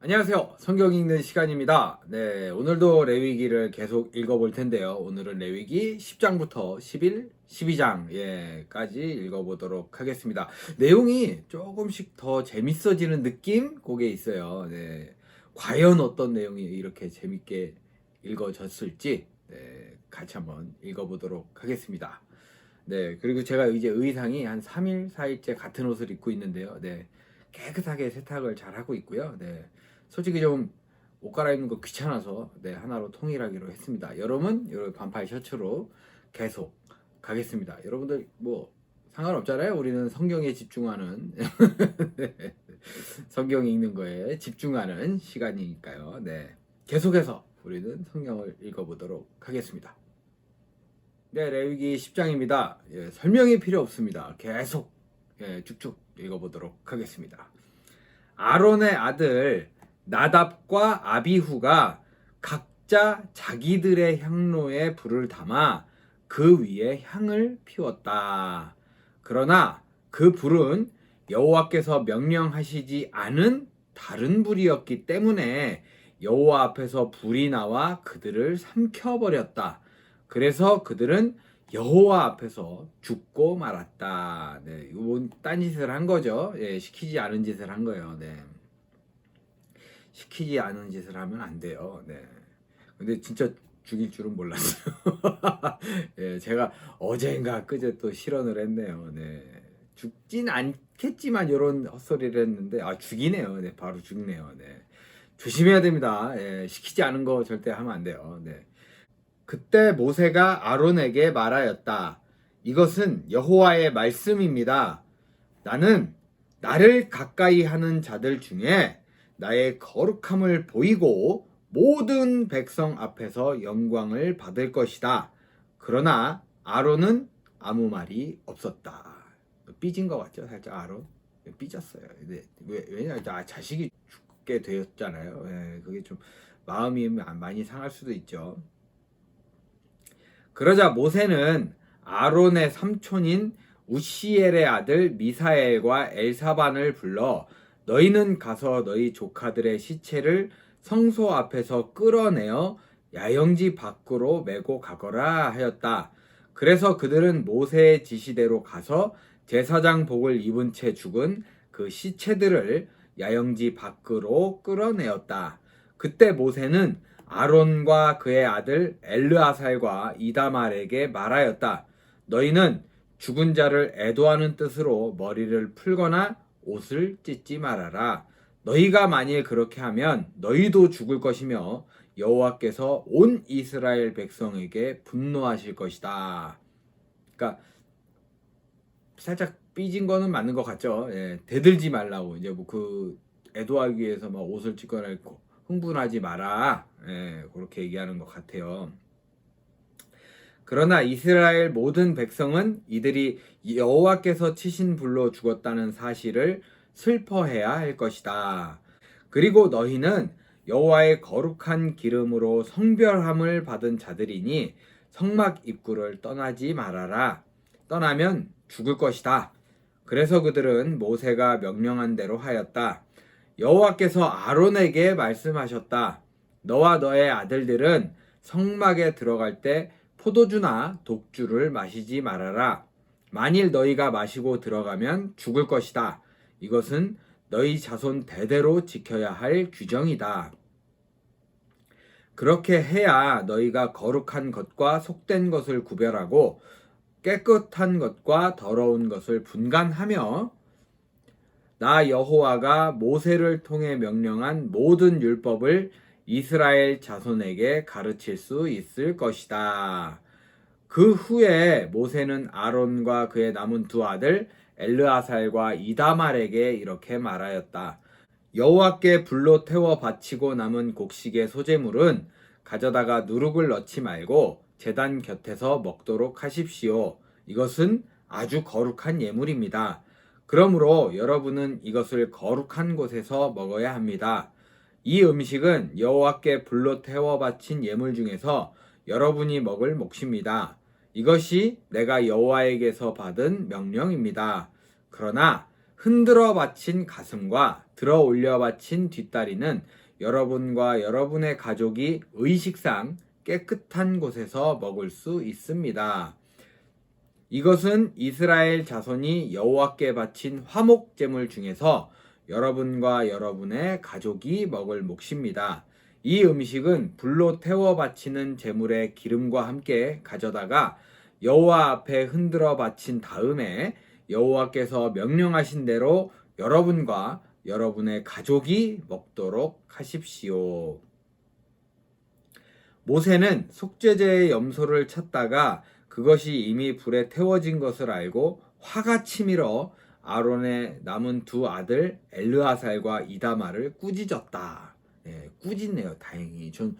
안녕하세요. 성경 읽는 시간입니다. 네, 오늘도 레위기를 계속 읽어볼 텐데요. 오늘은 레위기 10장부터 11, 12장까지 읽어보도록 하겠습니다. 내용이 조금씩 더 재밌어지는 느낌? 그게 있어요. 네, 과연 어떤 내용이 이렇게 재밌게 읽어졌을지 네, 같이 한번 읽어보도록 하겠습니다. 네, 그리고 제가 이제 의상이 한 3일, 4일째 같은 옷을 입고 있는데요. 네, 깨끗하게 세탁을 잘 하고 있고요. 네. 솔직히 좀 옷 갈아입는 거 귀찮아서 네, 하나로 통일하기로 했습니다. 여러분, 여러분 반팔 셔츠로 계속 가겠습니다. 여러분들 뭐 상관없잖아요. 우리는 성경에 집중하는 네. 성경 읽는 거에 집중하는 시간이니까요. 네. 계속해서 우리는 성경을 읽어보도록 하겠습니다. 네, 레위기 10장입니다. 예, 설명이 필요 없습니다. 계속 예, 쭉쭉 읽어보도록 하겠습니다. 아론의 아들 나답과 아비후가 각자 자기들의 향로에 불을 담아 그 위에 향을 피웠다. 그러나 그 불은 여호와께서 명령하시지 않은 다른 불이었기 때문에 여호와 앞에서 불이 나와 그들을 삼켜 버렸다. 그래서 그들은 여호와 앞에서 죽고 말았다. 네, 이건 딴 짓을 한 거죠. 예, 시키지 않은 짓을 한 거예요. 네. 시키지 않은 짓을 하면 안 돼요. 네. 근데 진짜 죽일 줄은 몰랐어요. 예, 제가 어제인가 그제 또 실언을 했네요. 네. 죽진 않겠지만 이런 헛소리를 했는데 아 죽이네요. 네, 바로 죽네요. 네. 조심해야 됩니다. 예, 시키지 않은 거 절대 하면 안 돼요. 네. 그때 모세가 아론에게 말하였다. 이것은 여호와의 말씀입니다. 나는 나를 가까이 하는 자들 중에 나의 거룩함을 보이고 모든 백성 앞에서 영광을 받을 것이다. 그러나 아론은 아무 말이 없었다. 삐진 것 같죠? 살짝 아론 삐졌어요. 네. 왜, 왜냐 아, 자식이 죽게 되었잖아요. 예, 그게 좀 마음이 많이 상할 수도 있죠. 그러자 모세는 아론의 삼촌인 우시엘의 아들 미사엘과 엘사반을 불러 너희는 가서 너희 조카들의 시체를 성소 앞에서 끌어내어 야영지 밖으로 메고 가거라 하였다. 그래서 그들은 모세의 지시대로 가서 제사장 복을 입은 채 죽은 그 시체들을 야영지 밖으로 끌어내었다. 그때 모세는 아론과 그의 아들 엘르아살과 이다말에게 말하였다. 너희는 죽은 자를 애도하는 뜻으로 머리를 풀거나 옷을 찢지 말아라. 너희가 만일 그렇게 하면 너희도 죽을 것이며 여호와께서 온 이스라엘 백성에게 분노하실 것이다. 그러니까 살짝 삐진 거는 맞는 것 같죠. 예, 대들지 말라고 이제 뭐 그 애도하기 위해서 막 옷을 찢거나 흥분하지 마라. 예, 그렇게 얘기하는 것 같아요. 그러나 이스라엘 모든 백성은 이들이 여호와께서 치신 불로 죽었다는 사실을 슬퍼해야 할 것이다. 그리고 너희는 여호와의 거룩한 기름으로 성별함을 받은 자들이니 성막 입구를 떠나지 말아라. 떠나면 죽을 것이다. 그래서 그들은 모세가 명령한 대로 하였다. 여호와께서 아론에게 말씀하셨다. 너와 너의 아들들은 성막에 들어갈 때 포도주나 독주를 마시지 말아라. 만일 너희가 마시고 들어가면 죽을 것이다. 이것은 너희 자손 대대로 지켜야 할 규정이다. 그렇게 해야 너희가 거룩한 것과 속된 것을 구별하고 깨끗한 것과 더러운 것을 분간하며 나 여호와가 모세를 통해 명령한 모든 율법을 이스라엘 자손에게 가르칠 수 있을 것이다. 그 후에 모세는 아론과 그의 남은 두 아들 엘르아살과 이다말에게 이렇게 말하였다. 여호와께 불로 태워 바치고 남은 곡식의 소재물은 가져다가 누룩을 넣지 말고 제단 곁에서 먹도록 하십시오. 이것은 아주 거룩한 예물입니다. 그러므로 여러분은 이것을 거룩한 곳에서 먹어야 합니다. 이 음식은 여호와께 불로 태워 바친 예물 중에서 여러분이 먹을 몫입니다. 이것이 내가 여호와에게서 받은 명령입니다. 그러나 흔들어 바친 가슴과 들어 올려 바친 뒷다리는 여러분과 여러분의 가족이 의식상 깨끗한 곳에서 먹을 수 있습니다. 이것은 이스라엘 자손이 여호와께 바친 화목 제물 중에서 여러분과 여러분의 가족이 먹을 몫입니다. 이 음식은 불로 태워 바치는 제물의 기름과 함께 가져다가 여호와 앞에 흔들어 바친 다음에 여호와께서 명령하신 대로 여러분과 여러분의 가족이 먹도록 하십시오. 모세는 속죄제의 염소를 찾다가 그것이 이미 불에 태워진 것을 알고 화가 치밀어 아론의 남은 두 아들 엘르아살과 이다마를 꾸짖었다. 예, 꾸짖네요. 다행히 전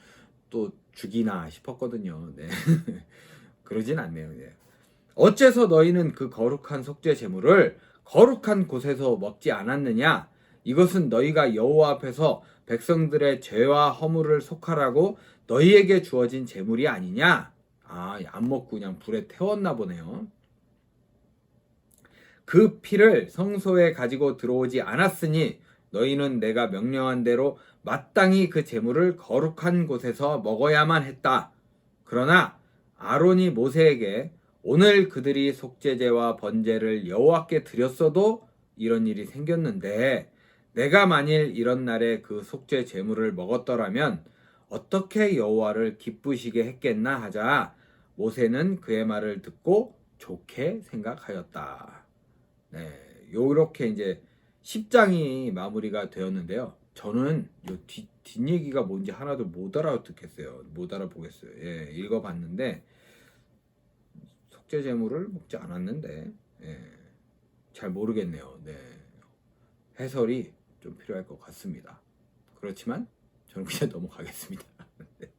또 죽이나 싶었거든요. 네. 그러진 않네요. 예. 어째서 너희는 그 거룩한 속죄 제물을 거룩한 곳에서 먹지 않았느냐? 이것은 너희가 여호와 앞에서 백성들의 죄와 허물을 속하라고 너희에게 주어진 제물이 아니냐? 아, 안 먹고 그냥 불에 태웠나 보네요. 그 피를 성소에 가지고 들어오지 않았으니 너희는 내가 명령한 대로 마땅히 그 제물을 거룩한 곳에서 먹어야만 했다. 그러나 아론이 모세에게 오늘 그들이 속죄제와 번제를 여호와께 드렸어도 이런 일이 생겼는데 내가 만일 이런 날에 그 속죄 제물을 먹었더라면 어떻게 여호와를 기쁘시게 했겠나 하자 모세는 그의 말을 듣고 좋게 생각하였다. 네, 요렇게 이제 10장이 마무리가 되었는데요. 저는 요 뒷, 뒷얘기가 뭔지 하나도 못 알아듣겠어요. 못 알아보겠어요. 예, 읽어봤는데 속죄 제물을 먹지 않았는데 예, 잘 모르겠네요. 네, 해설이 좀 필요할 것 같습니다. 그렇지만 저는 그냥 넘어가겠습니다. 네.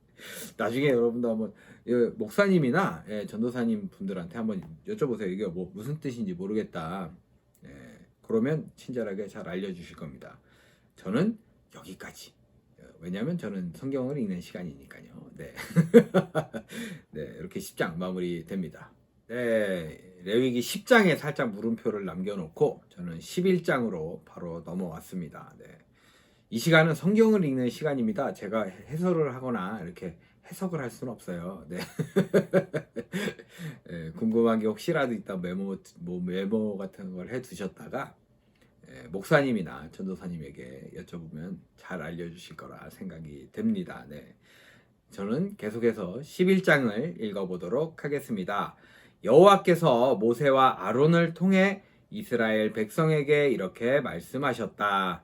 나중에 여러분도 한번 예, 목사님이나 예, 전도사님 분들한테 한번 여쭤보세요. 이게 뭐 무슨 뜻인지 모르겠다. 예, 그러면 친절하게 잘 알려주실 겁니다. 저는 여기까지. 어, 왜냐하면 저는 성경을 읽는 시간이니까요. 네, 네 이렇게 10장 마무리됩니다. 네, 레위기 10장에 살짝 물음표를 남겨놓고 저는 11장으로 바로 넘어왔습니다. 네. 이 시간은 성경을 읽는 시간입니다. 제가 해설을 하거나 이렇게 해석을 할 수는 없어요. 네. 네, 궁금한 게 혹시라도 있다 메모 뭐 메모 같은 걸 해 두셨다가 예, 목사님이나 전도사님에게 여쭤보면 잘 알려주실 거라 생각이 됩니다. 네. 저는 계속해서 11장을 읽어보도록 하겠습니다. 여호와께서 모세와 아론을 통해 이스라엘 백성에게 이렇게 말씀하셨다.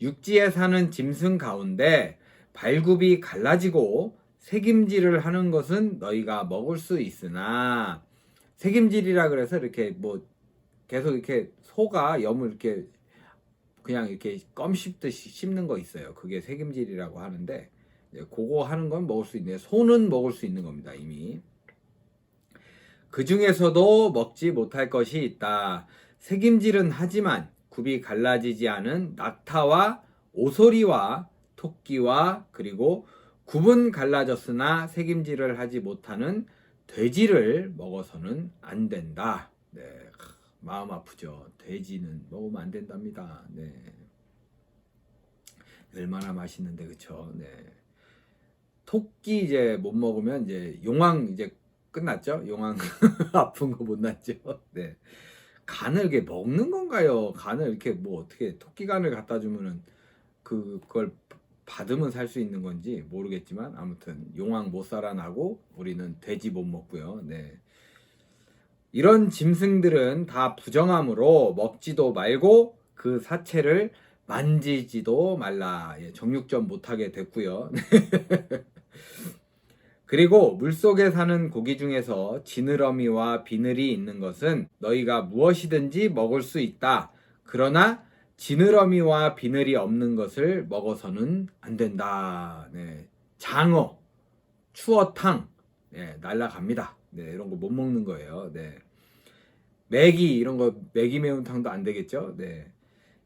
육지에 사는 짐승 가운데 발굽이 갈라지고 색임질을 하는 것은 너희가 먹을 수 있으나 색임질이라 그래서 이렇게 뭐 계속 이렇게 소가 염을 이렇게 그냥 이렇게 껌 씹듯이 씹는 거 있어요. 그게 색임질이라고 하는데 그거 하는 건 먹을 수 있는데 소는 먹을 수 있는 겁니다. 이미 그 중에서도 먹지 못할 것이 있다. 색임질은 하지만 굽이 갈라지지 않은 낙타와 오소리와 토끼와 그리고 굽은 갈라졌으나 색임질을 하지 못하는 돼지를 먹어서는 안 된다. 네, 마음 아프죠. 돼지는 먹으면 안 된답니다. 네, 얼마나 맛있는데 그쵸? 네, 토끼 이제 못 먹으면 이제 용왕 이제 끝났죠? 용왕 아픈 거 못 났죠? 네. 간을 이렇게 먹는 건가요? 간을 이렇게 뭐 어떻게 토끼 간을 갖다 주면은 그걸 받으면 살 수 있는 건지 모르겠지만 아무튼 용왕 못 살아나고 우리는 돼지 못 먹고요. 네. 이런 짐승들은 다 부정함으로 먹지도 말고 그 사체를 만지지도 말라. 예, 정육점 못하게 됐고요. 그리고 물속에 사는 고기 중에서 지느러미와 비늘이 있는 것은 너희가 무엇이든지 먹을 수 있다. 그러나 지느러미와 비늘이 없는 것을 먹어서는 안 된다. 네. 장어, 추어탕, 네, 날라갑니다. 네, 이런 거 못 먹는 거예요. 네. 매기 이런 거 매기 매운탕도 안 되겠죠. 네.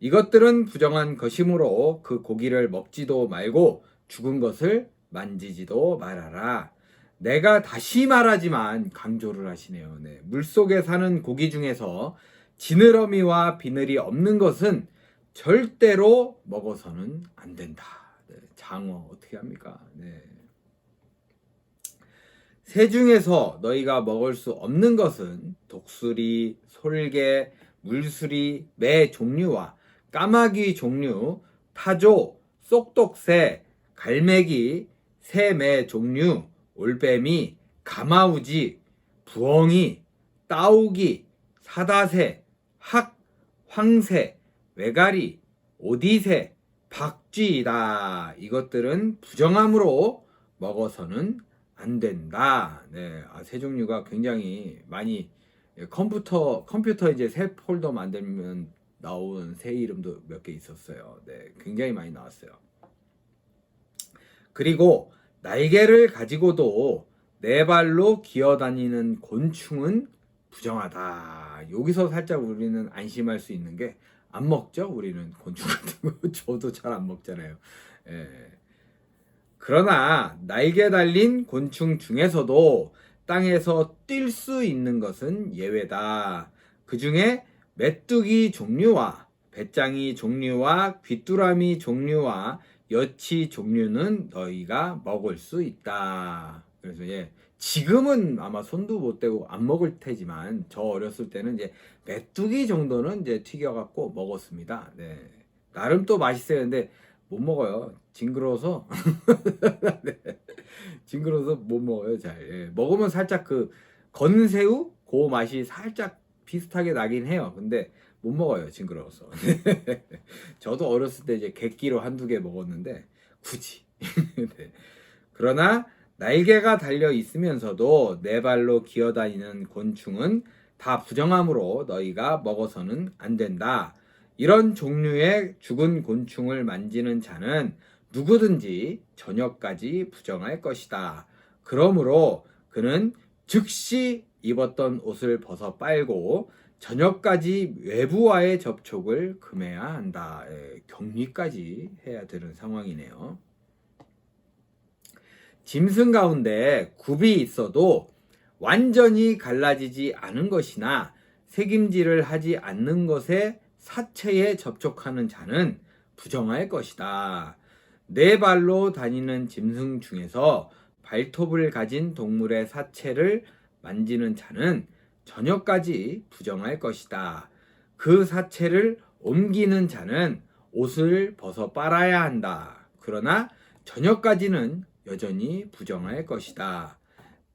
이것들은 부정한 것이므로 그 고기를 먹지도 말고 죽은 것을 만지지도 말아라. 내가 다시 말하지만 강조를 하시네요. 네. 물 속에 사는 고기 중에서 지느러미와 비늘이 없는 것은 절대로 먹어서는 안 된다. 네, 장어 어떻게 합니까? 네. 새 중에서 너희가 먹을 수 없는 것은 독수리, 솔개, 물수리, 매 종류와 까마귀 종류, 타조, 쏙독새, 갈매기, 새매 종류, 올빼미, 가마우지, 부엉이, 따오기, 사다새, 학, 황새, 외가리, 오디새, 박쥐이다. 이것들은 부정함으로 먹어서는 안 된다. 네, 아, 새 종류가 굉장히 많이 예, 컴퓨터 컴퓨터 이제 새 폴더 만들면 나온 새 이름도 몇 개 있었어요. 네, 굉장히 많이 나왔어요. 그리고 날개를 가지고도 네 발로 기어다니는 곤충은 부정하다. 여기서 살짝 우리는 안심할 수 있는 게 안 먹죠. 우리는 곤충 같은 거 저도 잘 안 먹잖아요. 예. 그러나 날개 달린 곤충 중에서도 땅에서 뛸 수 있는 것은 예외다. 그 중에 메뚜기 종류와 배짱이 종류와 귀뚜라미 종류와 여치 종류는 너희가 먹을 수 있다. 그래서 예, 지금은 아마 손도 못 대고 안 먹을 테지만 저 어렸을 때는 이제 메뚜기 정도는 이제 튀겨 갖고 먹었습니다. 네. 나름 또 맛있어요. 근데 못 먹어요. 징그러워서. 네. 징그러워서 못 먹어요. 잘. 예. 먹으면 살짝 그 건새우 그 맛이 살짝 비슷하게 나긴 해요. 근데 못 먹어요. 징그러워서. 저도 어렸을 때 이제 객기로 한두 개 먹었는데 굳이. 네. 그러나 날개가 달려 있으면서도 네 발로 기어다니는 곤충은 다 부정함으로 너희가 먹어서는 안 된다. 이런 종류의 죽은 곤충을 만지는 자는 누구든지 저녁까지 부정할 것이다. 그러므로 그는 즉시 입었던 옷을 벗어 빨고 저녁까지 외부와의 접촉을 금해야 한다. 예, 격리까지 해야 되는 상황이네요. 짐승 가운데 굽이 있어도 완전히 갈라지지 않은 것이나 색임질을 하지 않는 것에 사체에 접촉하는 자는 부정할 것이다. 네 발로 다니는 짐승 중에서 발톱을 가진 동물의 사체를 만지는 자는 저녁까지 부정할 것이다. 그 사체를 옮기는 자는 옷을 벗어 빨아야 한다. 그러나 저녁까지는 여전히 부정할 것이다.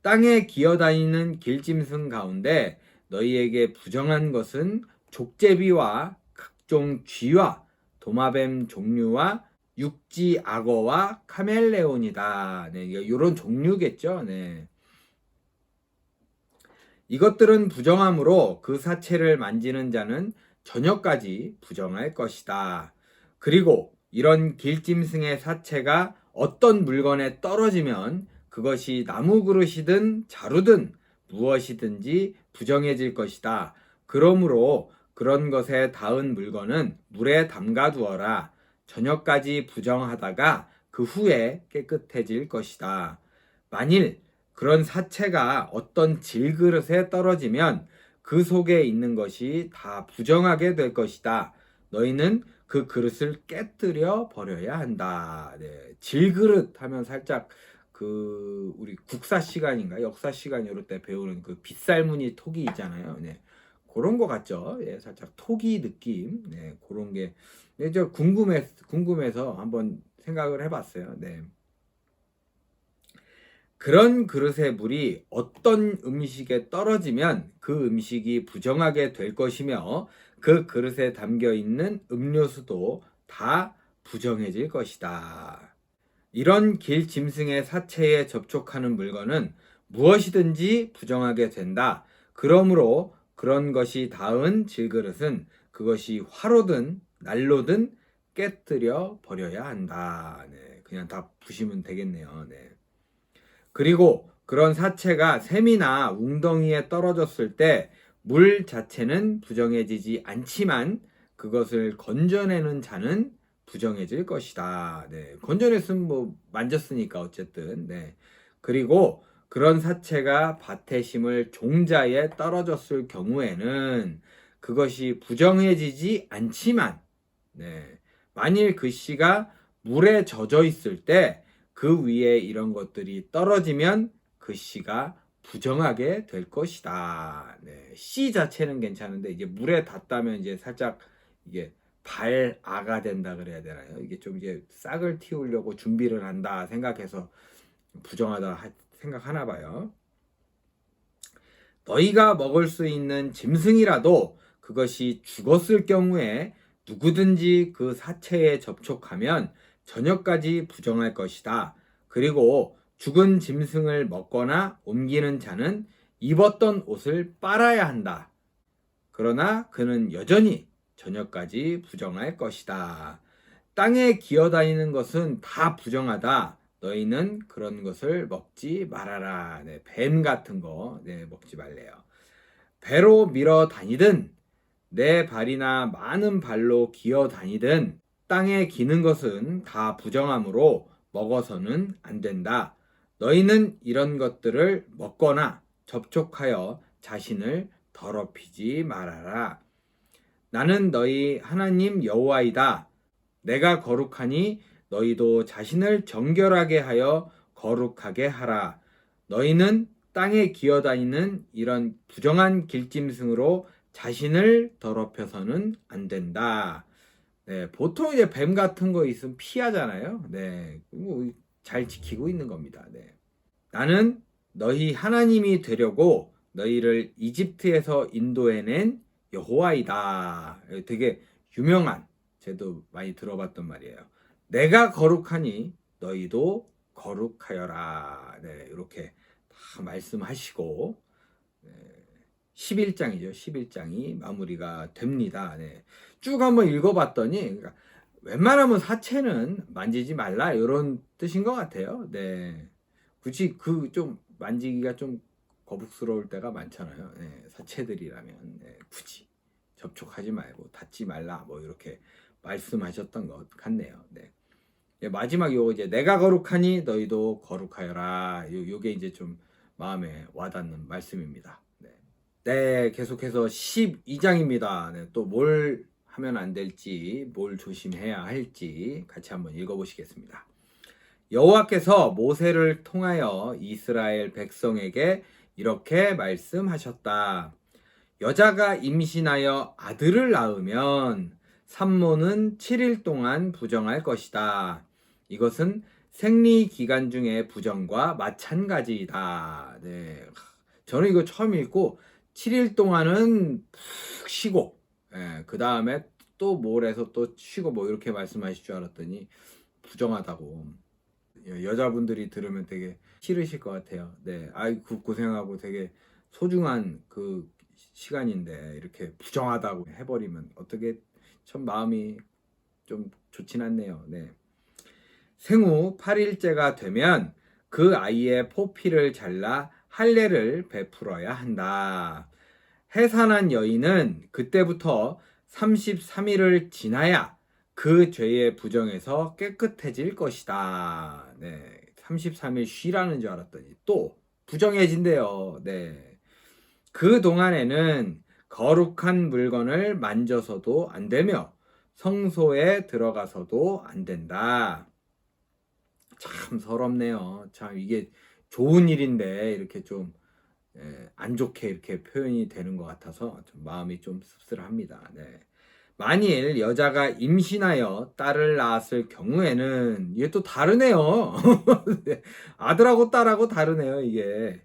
땅에 기어다니는 길짐승 가운데 너희에게 부정한 것은 족제비와 각종 쥐와 도마뱀 종류와 육지 악어와 카멜레온이다. 네, 이런 종류겠죠. 네. 이것들은 부정함으로 그 사체를 만지는 자는 저녁까지 부정할 것이다. 그리고 이런 길짐승의 사체가 어떤 물건에 떨어지면 그것이 나무 그릇이든 자루든 무엇이든지 부정해질 것이다. 그러므로 그런 것에 닿은 물건은 물에 담가 두어라. 저녁까지 부정하다가 그 후에 깨끗해질 것이다. 만일 그런 사체가 어떤 질그릇에 떨어지면 그 속에 있는 것이 다 부정하게 될 것이다. 너희는 그 그릇을 깨뜨려 버려야 한다. 네. 질그릇 하면 살짝 그 우리 국사 시간인가 역사 시간 이럴 때 배우는 그 빗살무늬 톡이 있잖아요. 네. 그런 거 같죠. 예, 살짝 톡이 느낌. 네, 그런 게. 네, 저 궁금해 궁금해서 한번 생각을 해봤어요. 네. 그런 그릇의 물이 어떤 음식에 떨어지면 그 음식이 부정하게 될 것이며 그 그릇에 담겨 있는 음료수도 다 부정해질 것이다. 이런 길 짐승의 사체에 접촉하는 물건은 무엇이든지 부정하게 된다. 그러므로 그런 것이 닿은 질그릇은 그것이 화로든 난로든 깨뜨려 버려야 한다. 네, 그냥 다 부시면 되겠네요. 네. 그리고 그런 사체가 샘이나 웅덩이에 떨어졌을 때 물 자체는 부정해지지 않지만 그것을 건져내는 자는 부정해질 것이다. 네. 건져냈으면 뭐 만졌으니까 어쨌든. 네. 그리고 그런 사체가 밭에 심을 종자에 떨어졌을 경우에는 그것이 부정해지지 않지만 네. 만일 그 씨가 물에 젖어 있을 때 그 위에 이런 것들이 떨어지면 그 씨가 부정하게 될 것이다. 네. 씨 자체는 괜찮은데 이제 물에 닿다면 이제 살짝 이게 발아가 된다 그래야 되나요? 이게 좀 이제 싹을 틔우려고 준비를 한다 생각해서 부정하다 하- 생각하나 봐요. 너희가 먹을 수 있는 짐승이라도 그것이 죽었을 경우에 누구든지 그 사체에 접촉하면 저녁까지 부정할 것이다. 그리고 죽은 짐승을 먹거나 옮기는 자는 입었던 옷을 빨아야 한다. 그러나 그는 여전히 저녁까지 부정할 것이다. 땅에 기어다니는 것은 다 부정하다. 너희는 그런 것을 먹지 말아라. 네, 뱀 같은 거 네, 먹지 말래요. 배로 밀어 다니든 내 발이나 많은 발로 기어 다니든 땅에 기는 것은 다 부정함으로 먹어서는 안 된다. 너희는 이런 것들을 먹거나 접촉하여 자신을 더럽히지 말아라. 나는 너희 하나님 여호와이다. 내가 거룩하니 너희도 자신을 정결하게 하여 거룩하게 하라. 너희는 땅에 기어다니는 이런 부정한 길짐승으로 자신을 더럽혀서는 안 된다. 네, 보통 이제 뱀 같은 거 있으면 피하잖아요. 네, 뭐잘 지키고 있는 겁니다. 네. 나는 너희 하나님이 되려고 너희를 이집트에서 인도해낸 여호와이다. 되게 유명한 제도 많이 들어봤던 말이에요. 내가 거룩하니 너희도 거룩하여라. 네, 이렇게 다 말씀하시고 네, 11장이죠. 11장이 마무리가 됩니다. 네. 쭉 한번 읽어봤더니 그러니까 웬만하면 사체는 만지지 말라 이런 뜻인 것 같아요. 네. 굳이 그 좀 만지기가 좀 거북스러울 때가 많잖아요. 네, 사체들이라면 네, 굳이 접촉하지 말고 닿지 말라 뭐 이렇게 말씀하셨던 것 같네요. 네. 예, 마지막 요거 이제 내가 거룩하니 너희도 거룩하여라. 요 요게 이제 좀 마음에 와닿는 말씀입니다. 네. 네, 계속해서 12장입니다. 네, 또뭘 하면 안 될지, 뭘 조심해야 할지 같이 한번 읽어보시겠습니다. 여호와께서 모세를 통하여 이스라엘 백성에게 이렇게 말씀하셨다. 여자가 임신하여 아들을 낳으면 산모는 7일 동안 부정할 것이다. 이것은 생리 기간 중의 부정과 마찬가지이다. 네. 저는 이거 처음 읽고 7일 동안은 푹 쉬고, 예, 그 다음에 또 뭘 해서 또 쉬고 뭐 이렇게 말씀하실 줄 알았더니 부정하다고. 여- 여자분들이 들으면 되게 싫으실 것 같아요. 네. 아이, 그 고생하고 되게 소중한 그 시간인데 이렇게 부정하다고 해버리면 어떻게 참 마음이 좀 좋진 않네요. 네. 생후 8일째가 되면 그 아이의 포피를 잘라 할례를 베풀어야 한다. 해산한 여인은 그때부터 33일을 지나야 그 죄의 부정에서 깨끗해질 것이다. 네. 33일 쉬라는 줄 알았더니 또 부정해진대요. 네. 그 동안에는 거룩한 물건을 만져서도 안 되며 성소에 들어가서도 안 된다. 참 서럽네요. 참 이게 좋은 일인데 이렇게 좀 안 좋게 이렇게 표현이 되는 것 같아서 좀 마음이 좀 씁쓸합니다. 네. 만일 여자가 임신하여 딸을 낳았을 경우에는 이게 또 다르네요. 네. 아들하고 딸하고 다르네요. 이게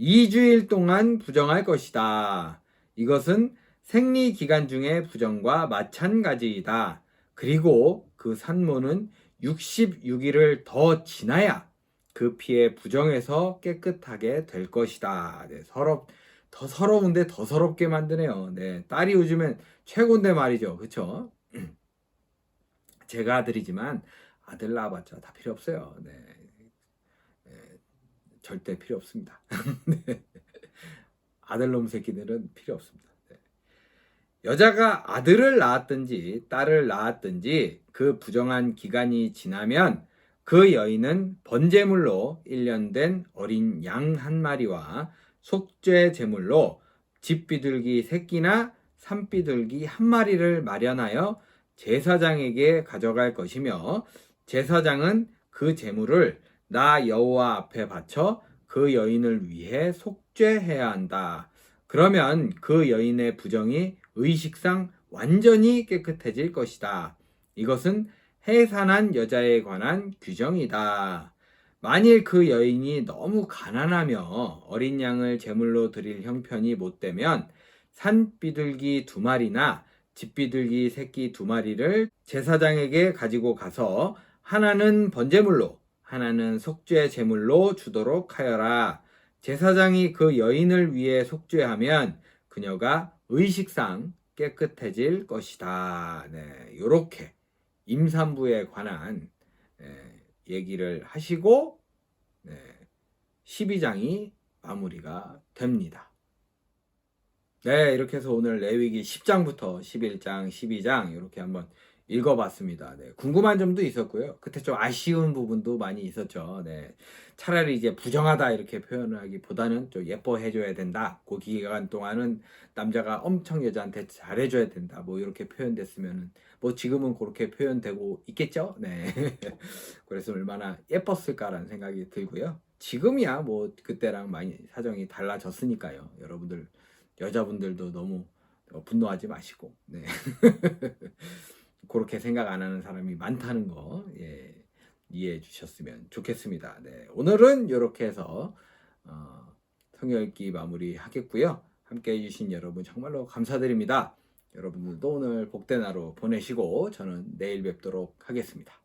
2주일 동안 부정할 것이다. 이것은 생리 기간 중의 부정과 마찬가지이다. 그리고 그 산모는 66일을 더 지나야 그 피의 부정에서 깨끗하게 될 것이다. 네, 서럽 더 서러운데 더 서럽게 만드네요. 네, 딸이 요즘엔 최고인데 말이죠. 그쵸? 제가 아들이지만 아들 낳아봤자 다 필요 없어요. 네. 네, 절대 필요 없습니다. 네. 아들놈 새끼들은 필요 없습니다. 네. 여자가 아들을 낳았든지 딸을 낳았든지 그 부정한 기간이 지나면 그 여인은 번제물로 1년 된 어린 양 한 마리와 속죄 제물로 집비둘기 새끼나 산비둘기 한 마리를 마련하여 제사장에게 가져갈 것이며 제사장은 그 제물을 나 여호와 앞에 바쳐 그 여인을 위해 속죄해야 한다. 그러면 그 여인의 부정이 의식상 완전히 깨끗해질 것이다. 이것은 해산한 여자에 관한 규정이다. 만일 그 여인이 너무 가난하며 어린 양을 제물로 드릴 형편이 못 되면 산 비둘기 두 마리나 집비둘기 새끼 두 마리를 제사장에게 가지고 가서 하나는 번제물로 하나는 속죄 제물로 주도록 하여라. 제사장이 그 여인을 위해 속죄하면 그녀가 의식상 깨끗해질 것이다. 네, 요렇게 임산부에 관한 예, 얘기를 하시고 네, 12장이 마무리가 됩니다. 네, 이렇게 해서 오늘 레위기 10장부터 11장, 12장 이렇게 한번 읽어봤습니다. 네, 궁금한 점도 있었고요. 그때 좀 아쉬운 부분도 많이 있었죠. 네, 차라리 이제 부정하다 이렇게 표현하기보다는 좀 예뻐해줘야 된다. 그 기간 동안은 남자가 엄청 여자한테 잘해줘야 된다. 뭐 이렇게 표현됐으면은 뭐 지금은 그렇게 표현되고 있겠죠. 네, 그래서 얼마나 예뻤을까라는 생각이 들고요. 지금이야 뭐 그때랑 많이 사정이 달라졌으니까요. 여러분들 여자분들도 너무 어, 분노하지 마시고 네. 그렇게 생각 안 하는 사람이 많다는 거 예, 이해해 주셨으면 좋겠습니다. 네, 오늘은 이렇게 해서 어, 성열기 마무리 하겠고요. 함께 해 주신 여러분 정말로 감사드립니다. 여러분들도 오늘 복된 하루 보내시고 저는 내일 뵙도록 하겠습니다.